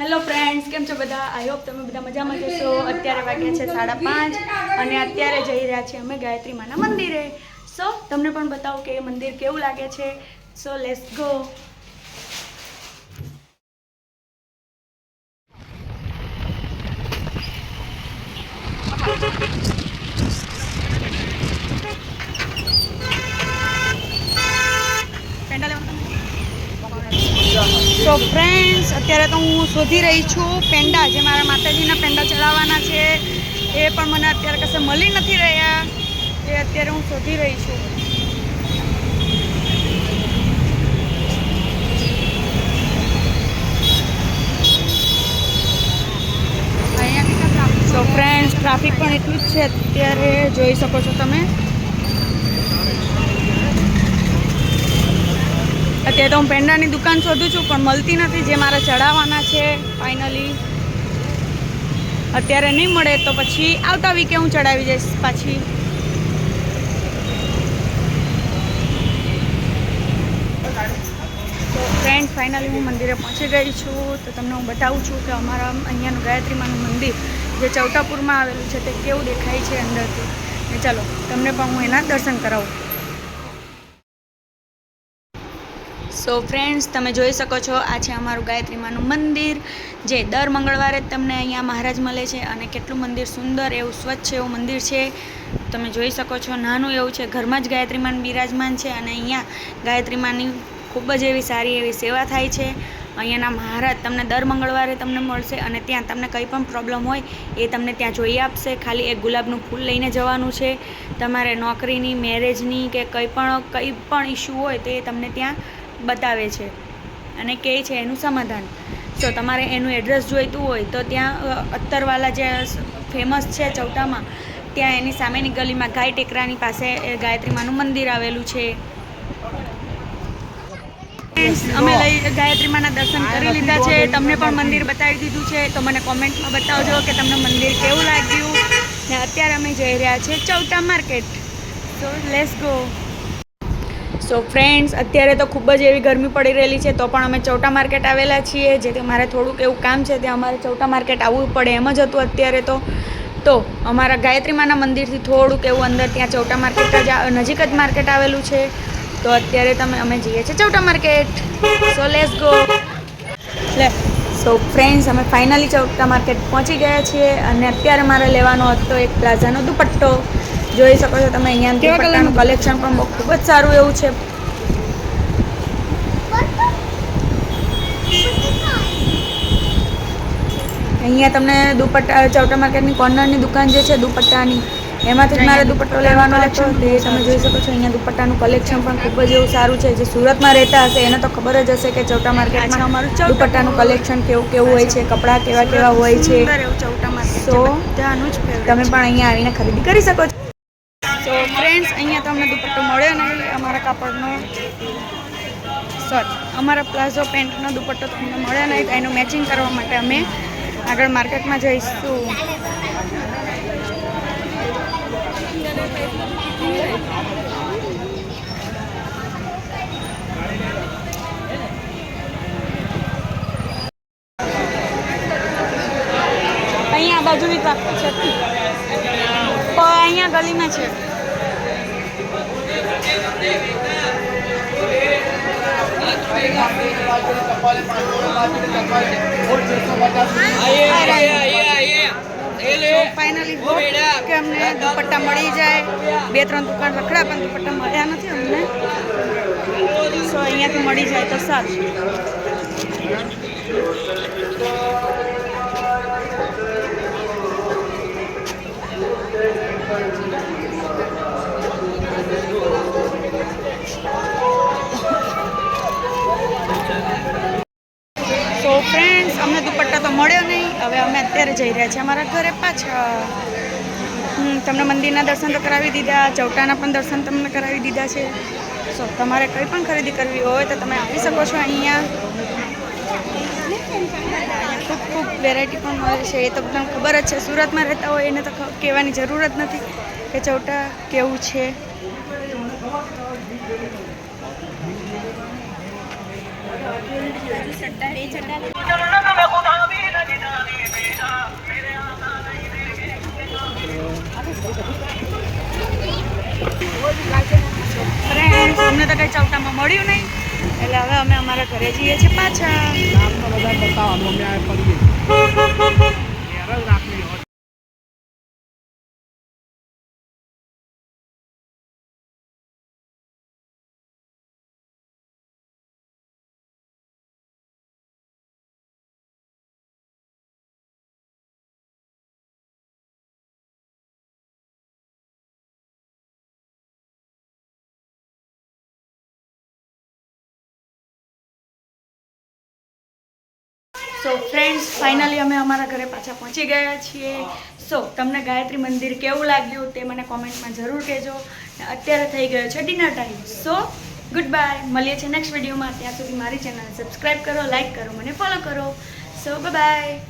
Hello friends કેમ છો બધા? આઈ હોપ તમે બધા મજામાં જશો અત્યારે વાગ્યા છે સાડા પાંચ અને અત્યારે જઈ રહ્યા છીએ અમે ગાયત્રી માના મંદિરે. સો તમને પણ બતાવો કે એ મંદિર કેવું લાગે છે. So let's go so friends અત્યારે તો હું શોધી રહી છું પેંડા જે મારા માતાજીના પેંડા ચડાવવાના છે. એ પણ મને અત્યારે કશે મળી નથી રહ્યા. એ અત્યારે હું શોધી રહી છું. સો ફ્રેન્ડ્સ ટ્રાફિક પણ એટલું જ છે અત્યારે. જોઈ શકો છો તમે. અત્યારે તો હું પેંડાની દુકાન શોધું છું, પણ મળતી નથી, જે મારે ચડાવવાના છે ફાઇનલી અત્યારે નહીં મળે તો પછી આવતા વીકે હું ચડાવી જઈશ પાછી. તો ફ્રેન્ડ ફાઇનલી હું મંદિરે પહોંચી ગઈ છું. તો તમને હું બતાવું છું કે અમારા અહીંયાનું ગાયત્રીમાનું મંદિર, જે ચૌટાપુરમાં આવેલું છે, તે કેવું દેખાય છે અંદરથી. ચાલો, તમને પણ હું એના દર્શન કરાવું. સો ફ્રેન્ડ્સ તમે જોઈ શકો છો, આ છે અમારું ગાયત્રીમાનું મંદિર, જે દર મંગળવારે જ તમને અહીંયા મહારાજ મળે છે અને કેટલું મંદિર સુંદર એવું સ્વચ્છ એવું મંદિર છે. તમે જોઈ શકો છો, નાનું એવું છે, ઘરમાં જ ગાયત્રીમાન બિરાજમાન છે અને અહીંયા ગાયત્રીમાની ખૂબ જ એવી સારી એવી સેવા થાય છે. અહીંયાના મહારાજ તમને દર મંગળવારે તમને મળશે અને ત્યાં તમને કંઈ પણ પ્રોબ્લેમ હોય એ તમને ત્યાં જોઈ આપશે. ખાલી એક ગુલાબનું ફૂલ લઈને જવાનું છે. તમારે નોકરીની, મેરેજની કે કંઈ પણ કંઈ પણ ઇસ્યુ હોય તો એ તમને ત્યાં બતાવે છે અને કહે છે એનું સમાધાન. જો તમારે એનું એડ્રેસ જોઈતું હોય તો ત્યાં અત્તરવાલા જે ફેમસ છે ચૌટામાં ત્યાં એની સામેની ગલીમાં ગાય ટેકરાની પાસે ગાયત્રી માનું મંદિર આવેલું છે. અમે લઈ ગાયત્રી માના દર્શન કરી લીધા છે. તમને પણ મંદિર બતાવી દીધું છે. તો મને કોમેન્ટમાં બતાવજો કે તમને મંદિર કેવું લાગ્યું. ને અત્યારે અમે જઈ રહ્યા છીએ ચૌટા માર્કેટ. તો લેસ ગો સો ફ્રેન્ડ્સ અત્યારે તો ખૂબ જ એવી ગરમી પડી રહેલી છે, તો પણ અમે ચૌટા માર્કેટ આવેલા છીએ, જેથી મારે થોડુંક એવું કામ છે, ત્યાં અમારે ચૌટા માર્કેટ આવવું પડે એમ જ હતું અત્યારે તો. તો, અમારા ગાયત્રીમાના મંદિરથી થોડુંક એવું અંદર ત્યાં ચૌટા માર્કેટ જ નજીક જ માર્કેટ આવેલું છે. તો અત્યારે તમે, અમે જઈએ છીએ Chauta market. So let's go લે સો ફ્રેન્ડ્સ અમે ફાઇનલી ચૌટા માર્કેટ પહોંચી ગયા છીએ, અને અત્યારે મારે લેવાનો હતો એક પ્લાઝાનો દુપટ્ટો. જોઈ શકો છો તમે અહીંયા દુપટ્ટાનું કલેક્શન પણ ખૂબ જ સારું એવું છે. અહીંયા તમને દુપટ્ટા ચૌટા માર્કેટની કોર્નરની દુકાન જે છે દુપટ્ટાની એમાંથી જ મારે દુપટ્ટો લેવાનો હતો. તે તમે જોઈ શકો છો અહીંયા દુપટ્ટાનું કલેક્શન પણ ખૂબ જ એવું સારું છે. જે સુરતમાં રહેતા હશે એને તો ખબર જ હશે કે ચૌટા માર્કેટમાં અમારું દુપટ્ટાનું કલેક્શન કેવું કેવું હોય છે કપડાં કેવા કેવા હોય છે. સો તમે પણ અહીંયા આવીને ખરીદી કરી શકો છો. ફ્રેન્ડ્સ અહીંયા તો અમને દુપટ્ટો મળ્યો નહીં અમારા કાપડનો સોરી અમારા પ્લાઝો પેન્ટનો દુપટ્ટો તમને મળ્યો નહીં એનું મેચિંગ કરવા માટે અમે આગળ માર્કેટમાં જઈશું. અહીંયા બાજુની ટ્રાફિક છે. પણ અહીંયા ગલીમાં છે. અમને દુપટ્ટા મળી જાય. બે, ત્રણ દુકાન રખડા પણ દુપટ્ટા મળ્યા નથી અમને. સો અહીંયાથી મળી જાય તો સારું. સો ફ્રેન્ડ્સ અમને દુપટ્ટા તો મળ્યો નહીં. હવે અમે અત્યારે જઈ રહ્યા છીએ અમારા ઘરે પાછા. તમને મંદિરના દર્શન તો કરાવી દીધા, ચૌટાના પણ દર્શન તમને કરાવી દીધા છે. સો તમારે કંઈ પણ ખરીદી કરવી હોય તો તમે આવી શકો છો અહીંયા. ખૂબ ખૂબ વેરાયટી પણ મળે છે. એ તો તમને ખબર જ છે. સુરતમાં રહેતા હોય એને તો કહેવાની જરૂર જ નથી કે ચૌટા કેવું છે. જટા રે અમને તો કંઈ ચૌટામાં મળ્યું નહીં. એટલે હવે અમે અમારા ઘરે જઈએ છીએ પાછા. બધા બતાવો અમે સો ફ્રેન્ડ્સ ફાઇનલી અમે અમારા ઘરે પાછા પહોંચી ગયા છીએ. સો તમને ગાયત્રી મંદિર કેવું લાગ્યું તે મને કોમેન્ટમાં જરૂર કહેજો. અત્યારે થઈ ગયો છે dinner time so good bye મળીએ છીએ નેક્સ્ટ વિડીયોમાં ત્યાં સુધી મારી ચેનલ સબસ્ક્રાઈબ કરો લાઇક કરો, મને ફોલો કરો. So bye